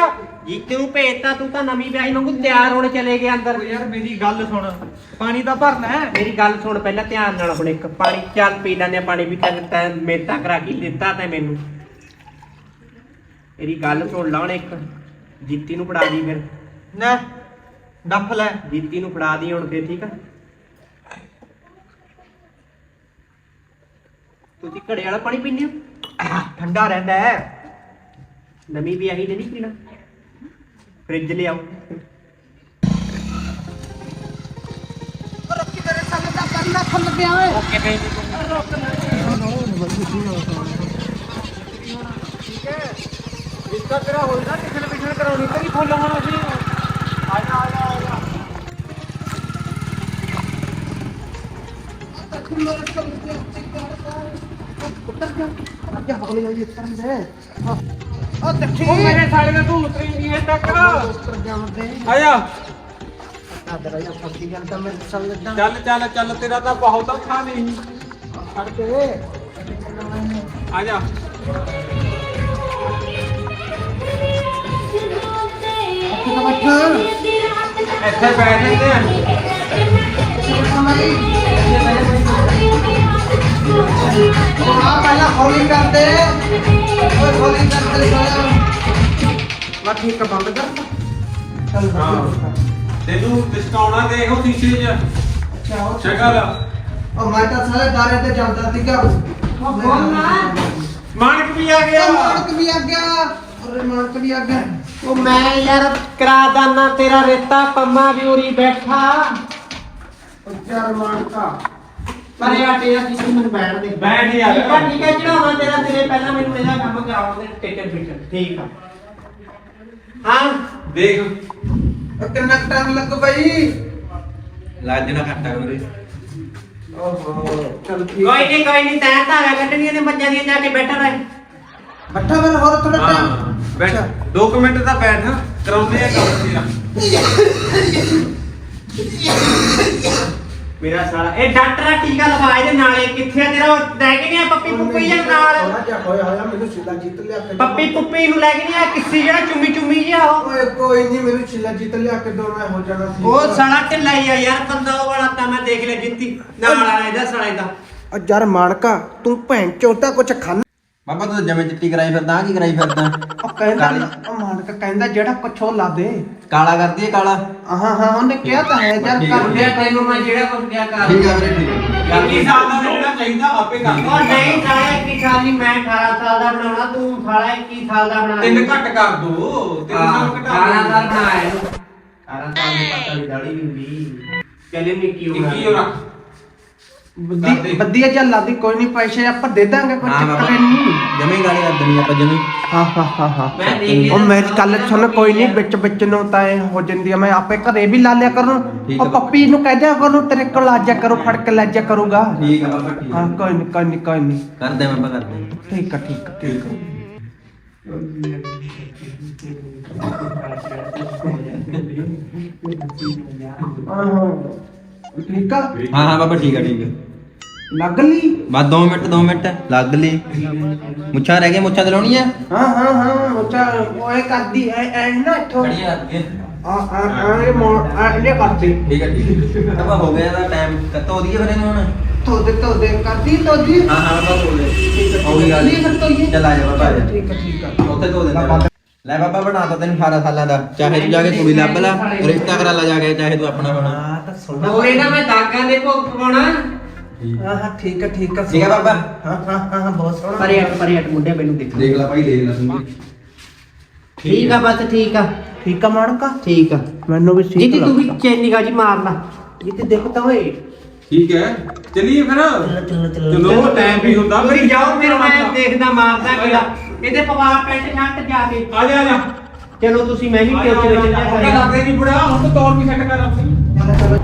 ਜੀਤੀ ਨੂੰ ਭੇਜਤਾ ਤੂੰ ਤਾਂ ਨਵੀਂ ਵਿਆਹੀ ਵਾਂਗੂ ਤਿਆਰ ਹੋਣ ਚਲੇ ਗਿਆ ਅੰਦਰ। ਯਾਰ ਮੇਰੀ ਗੱਲ ਸੁਣ। ਪਾਣੀ ਤਾਂ ਭਰਨਾ ਹੈ। ਮੇਰੀ ਗੱਲ ਸੁਣ ਪਹਿਲਾਂ ਧਿਆਨ ਨਾਲ ਹੁਣ ਇੱਕ ਪਾਣੀ ਚੱਲ ਪੀ ਲੈਂਦੇ ਆ ਪਾਣੀ ਵੀ ਤੈਂ ਮੇਤਾ ਕਰਾ ਕੇ ਦਿੱਤਾ ਤੇ ਮੈਨੂੰ। ਮੇਰੀ ਗੱਲ ਸੁਣ ਲਾ ਹੁਣ ਇੱਕ। ਜੀਤੀ ਨੂੰ ਫੜਾ ਦੀ ਫਿਰ। ਨਾ। ਡੱਫ ਲੈ ਜੀਤੀ ਨੂੰ ਫੜਾ ਦੀ ਹੁਣ ਫਿਰ ਠੀਕ ਆ? ਤੁਸੀਂ ਘੜੇ ਵਾਲਾ ਪਾਣੀ ਪੀਂਦੇ ਹੋ? ਠੰਡਾ ਰਹਿੰਦਾ ਹੈ। ਨਵੀਂ ਵਿਆਹੀ ਨੇ ਨਹੀਂ ਪੀਣਾ। ਫ੍ਰਿਜ ਲਿਆਓ। ਰਿਸ਼ਤਾ ਤੇਰਾ ਹੋਇਆ ਟਿਕਣ ਪਿਛਣ ਕਰਾਉਣੀ ਤੇਰੀ ਫੁੱਲ ਹੋਣਾ ਸੀ। ਆ ਜਾ। ਉਹ ਮੇਰੇ ਸਾਲੇ ਦਾ ਤੂੰ ਉਤਰੀ ਨਹੀਂ ਹੈ ਤੱਕ ਆਇਆ ਚੱਲ ਚੱਲ ਚੱਲ ਤੇਰਾ ਤਾਂ ਬਹੁਤ ਔਖਾ ਨਹੀਂ ਫੜ ਕੇ ਆ ਜਾ ਇੱਥੇ ਬੈਠ ਜਾਂਦੇ ਆ। ਪਹਿਲਾਂ ਹੌਲੀ ਕਰਦੇ। ਓਏ ਹੌਲੀ ਕਰਦੇ ਮੈਂ ਠੀਕ ਆ ਬੰਦ ਕਰ। ਚੱਲ ਹਾਂ। ਤੈਨੂੰ ਦਿਸਕਾਉਣਾ ਦੇਖ ਉਹ ਸ਼ੀਸ਼ੇ 'ਚ। ਅੱਛਾ ਉਹ ਸ਼ਕਲ ਉਹ ਮੈਂ ਤਾਂ ਸਾਰੇ ਦਾਰੇ ਤੇ ਜਾਂਦਾ ਸੀਗਾ। ਮਾਨਕ ਵੀ ਆ ਗਿਆ। ਮਾਨਕ ਵੀ ਆ ਗਿਆ। ਅਰੇ ਮਾਨਕ ਵੀ ਆ ਗਿਆ। ਉਹ ਮੈਂ ਯਾਰ ਕਰਾ ਦਾਨਾ ਤੇਰਾ ਰੇਤਾ ਪੰਮਾ ਵੀ ਉਰੀ ਬੈਠਾ। ਉਹ ਚਾਰ ਮਾਨਕਾ ਪਰ ਯਾਰ ਤੇਰਾ ਕਿਸੇ ਮੈਨੂੰ ਬੈਠ ਦੇ ਬੈਠ ਯਾਰ। ਠੀਕ ਆ ਠੀਕ ਆ ਚੜਾਉਣਾ ਤੇਰਾ ਤੇਰੇ ਪਹਿਲਾਂ ਮੈਨੂੰ ਇਹਦਾ ਕੰਮ ਕਰਾਉਣ ਦੇ ਟਿਕਟ ਫਿਕਟ ਠੀਕ ਆ। ਹਾਂ। ਦੇਖ। ਉਹ ਕਿੰਨਾ ਟਾਈਮ ਲੱਗ ਬਈ? ਲਾਜਣਾ ਘੱਟਾ ਵੀਰੇ ਓਹੋ ਚਲ ਠੀਕ ਕੋਈ ਨਹੀਂ ਕੋਈ ਨਹੀਂ ਤੈਂ ਧਾਗਾ ਕੱਢਣੀਆਂ ਨੇ ਬੱਚਿਆਂ ਦੀਆਂ ਜਾ ਕੇ ਬੈਠਾ ਰਹਿ। ਬੱਠਾ ਫਿਰ ਹੋਰ ਥੋੜਾ ਟਾਈਮ ਬੈਠ। 2 ਮਿੰਟ ਤਾਂ ਬੈਠ ਕਰਾਉਂਦੇ ਆ ਕੰਮ ਤੇਰਾ। ਮੇਰਾ ਸਾਲਾ ਇਹ ਡਾਕਟਰ ਆ ਟੀਕਾ ਲਵਾ ਇਹਦੇ ਨਾਲੇ। ਕਿੱਥੇ ਆ ਤੇਰਾ? ਉਹ ਲੈ ਕੇ ਨਹੀਂ ਆ ਪੱਪੀ ਪੁੱਪੀ ਜਾਂ ਨਾਲ। ਥੋੜਾ ਜਿਹਾ ਹੋਇਆ ਹੋਇਆ ਮੈਨੂੰ ਛਿੱਲਾ ਜਿੱਤ ਲਿਆ ਕੇ ਪੱਪੀ ਪੁੱਪੀ ਨੂੰ ਲੈ ਕੇ ਨਹੀਂ ਆ ਕਿੱਸੀ ਜਿਹੜਾ ਚੁੰਮੀ ਚੁੰਮੀ ਜਿਹਾ ਉਹ। ਓਏ ਕੋਈ ਨਹੀਂ ਮੈਨੂੰ ਛਿੱਲਾ ਜਿੱਤ ਲਿਆ ਕੇ ਦੋ ਮੈਂ ਹੋ ਜਾਣਾ ਸੀ। ਉਹ ਸਾਲਾ ਢਿੱਲਾ ਹੀ ਆ ਯਾਰ ਬੰਦਾ ਉਹ ਵਾਲਾ ਤਾਂ ਮੈਂ ਦੇਖ ਲਿਆ ਜਿੱਤੀ। ਨਾਲ ਵਾਲਾ ਇਹਦਾ ਸਾਲੇ ਦਾ। ਆ ਯਾਰ ਮਾਨਕਾ ਤੂੰ ਭੈਣ ਚੋਤਾ ਕੁਛ ਖਾਣਾ ਬਾਬਾ ਤੂੰ ਜਮੇ ਚਿੱਟੀ ਕਰਾਈ ਫਿਰਦਾ ਕੀ ਕਰਾਈ ਫਿਰਦਾ? ਕਹਿੰਦਾ ਉਹ ਮਾਨਕਾ ਕਹਿੰਦਾ ਜਿਹੜਾ ਕੁਛੋ ਲਾ ਦੇ। ਕਾਲਾ ਕਰਦੀ ਹੈ ਕਾਲਾ? ਹਾਂ ਹਾਂ ਉਹਨੇ ਕਿਹਾ ਤਾਂ ਹੈ ਯਾਰ। ਕਰ ਤੈਨੂੰ ਮੈਂ ਜਿਹੜਾ ਕੁਝ ਕਿਹਾ ਕਰ ਠੀਕ ਹੈ ਵੀਰੇ ਠੀਕ ਹੈ। 21 ਸਾਲ ਦਾ ਜਿਹੜਾ ਚਾਹੀਦਾ ਆਪੇ ਕਰ ਉਹ ਨਹੀਂ ਸਾਲਾ 21 ਸਾਲ ਨਹੀਂ ਮੈਂ 18 ਸਾਲ ਦਾ ਬਣਾਉਣਾ ਤੂੰ ਸਾਲਾ 21 ਸਾਲ ਦਾ ਬਣਾ। ਤਿੰਨ ਘੱਟ ਕਰ ਦੋ। ਤਿੰਨ ਸਾਲ ਘਟਾ 18 ਸਾਲ ਬਣਾਇਆ ਇਹਨੂੰ। 18 ਸਾਲ ਦੀ ਪਤਾ ਵੀ ਦਾੜੀ ਵੀ ਹੁੰਦੀ। ਚੱਲੇ ਨਿੱਕੀ ਉਮਰ ਇੱਕੀ ਹੋ ਰੱਖ ਬੱਦੀ ਬੱਦੀਆ ਚੱਲ ਲਾਦੀ ਕੋਈ ਨਹੀਂ ਪੈਸੇ ਆਪਾਂ ਦੇ ਦਾਂਗੇ ਕੋਈ ਹਾਂ ਚੱਕਰ ਬਾਬਾ ਨਹੀਂ ਜਮੇ ਗਾਲੀ ਕਰ ਦੇਣੀ ਆਪਾਂ ਜਮੇ। ਹਾਂ ਹਾਂ ਹਾਂ ਹਾਂ। ਮੈਂ ਦੇਖ ਉਹ ਮੇਰੀ ਗੱਲ ਸੁਣ ਕੋਈ ਨਹੀਂ ਵਿੱਚ ਵਿੱਚ ਨੂੰ ਤਾਂ ਇਹ ਹੋ ਜਾਂਦੀ ਆ ਮੈਂ ਆਪੇ ਘਰੇ ਵੀ ਲਾ ਲਿਆ ਕਰੂੰ। ਠੀਕ ਉਹ ਆ। ਪੱਪੀ ਨੂੰ ਕਹਿ ਦਿਆ ਕਰੂੰ ਤੇਰੇ ਕੋਲ ਆ ਜਾ ਕਰੂ ਫੜ ਕੇ ਲੈ ਜਾ ਕਰੂਗਾ। ਠੀਕ ਹੈ ਬਾਬਾ ਠੀਕ ਹਾਂ ਹੈ ਕੋਈ ਨਹੀਂ ਕੋਈ ਨਹੀਂ ਕੋਈ ਨਹੀਂ ਕਰਦੇ ਮੈਂ ਆਪਾਂ ਕਰਦੇ ਠੀਕ ਆ ਠੀਕ ਆ ਠੀਕ ਆ। ਹਾਂ ਠੀਕ ਆ? ਹਾਂ ਹਾਂ ਬਾਬਾ ਠੀਕ ਹੈ ਠੀਕ ਹੈ ਲੱਗ ਲਈ? ਬਸ 2 ਮਿੰਟ 2 ਮਿੰਟ ਲੱਗ ਲਈ। ਮੁੱਛਾਂ ਰਹਿ ਗਈਆਂ ਮੁੱਛਾਂ ਤੇ ਲਾਉਣੀ ਆ ਹਾਂ ਹਾਂ ਹਾਂ ਚੱਲ ਓਏ ਕਰਦੀ ਐ ਐ ਨਾ ਇੱਥੋਂ। ਖੜੀਆਂ ਆ ਆ ਆ ਇਹ ਮੋੜ ਆ ਇਹ ਕਰਦੀ ਠੀਕ ਹੈ ਠੀਕ ਹੈ। ਆਪਾਂ ਹੋ ਗਿਆ ਦਾ ਟਾਈਮ ਕੱਤੋ ਦੀ ਫਿਰ ਇਹਨੂੰ ਹੁਣ? ਤੋਦੇ ਤੋਦੇ ਕਰਦੀ ਤੋਦੀ ਹਾਂ ਹਾਂ ਬਸ ਹੋ ਗਿਆ। ਹੋ ਗਈ ਗੱਲ। ਨਹੀਂ ਫਿਰ ਤੋਈਏ ਚੱਲ ਆ ਜਾ ਬਾਬਾ ਠੀਕ ਹੈ ਠੀਕ ਹੈ ਉੱਥੇ ਧੋ ਦਿੰਦੇ ਲੈ ਬਾਬਾ ਬਣਾ ਤਾ ਤੈਨੂੰ 18 ਸਾਲਾਂ ਦਾ। ਚਾਹੇ ਤੂੰ ਜਾ ਕੇ ਕੁੜੀ ਲੱਭ ਲੈ ਰਿਸ਼ਤਾ ਕਰਾ ਲੈ ਜਾ ਕੇ ਚਾਹੇ ਤੂੰ ਆਪਣਾ ਬਣਾ। ਤਾਂ ਸੁਣ ਹੋਏ ਨਾ ਮੈਂ ਦਾਗਾਂ ਦੇ ਭੋਗ ਪਵਾਉਣਾ। ਹਾਂ ਹਾਂ ਠੀਕ ਹੈ ਠੀਕ ਹੈ ਠੀਕ ਹੈ ਬਾਬਾ। ਹਾਂ ਹਾਂ ਹਾਂ ਹਾਂ, ਬਹੁਤ ਸੋਹਣਾ। ਪਰੇ ਹਟ ਪਰੇ ਹਟ ਮੁੰਡੇ ਮੈਨੂੰ ਦੇਖ। ਦੇਖ ਲੈ ਭਾਈ ਦੇਖ ਲੈ ਤੂੰ ਠੀਕ ਆ ਬਸ ਠੀਕ ਆ। ਠੀਕ ਆ ਮਾਣਕਾ? ਠੀਕ ਆ। ਮੈਨੂੰ ਵੀ ਠੀਕ ਜਿੱਤੀ ਤੂੰ ਵੀ ਚੈਨੀ ਗਾਜੀ ਮਾਰ ਲਾ। ਜਿੱਤੇ ਦੇਖਤਾ ਓਏ। ਠੀਕ ਹੈ। ਚਲਿਏ ਫਿਰ। ਚੱਲ ਚੱਲ ਚਲੋ। ਟਾਈਮ ਵੀ ਹੁੰਦਾ ਤੁਸੀਂ ਜਾਓ ਫਿਰ ਮੈਂ ਦੇਖਦਾ ਮਾਰਦਾ ਕਿਹੜਾ। ਇਹਦੇ ਪਵਾ ਪੈਂਟ ਸ਼ਰਟ ਜਾ ਕੇ। ਆ ਜਾ ਆ ਜਾ। ਚਲੋ ਤੁਸੀਂ ਮੈਂ ਵੀ ਪਿਓ ਚ ਵਿੱਚ ਜਾ। ਲੱਗਦੇ ਨਹੀਂ ਬੁੜਾ ਹੁਣ ਤਾਂ ਤੌਰ ਵੀ ਸੈੱਟ ਕਰ ਆਪਣੀ ਚਲੋ ਚਲੋ।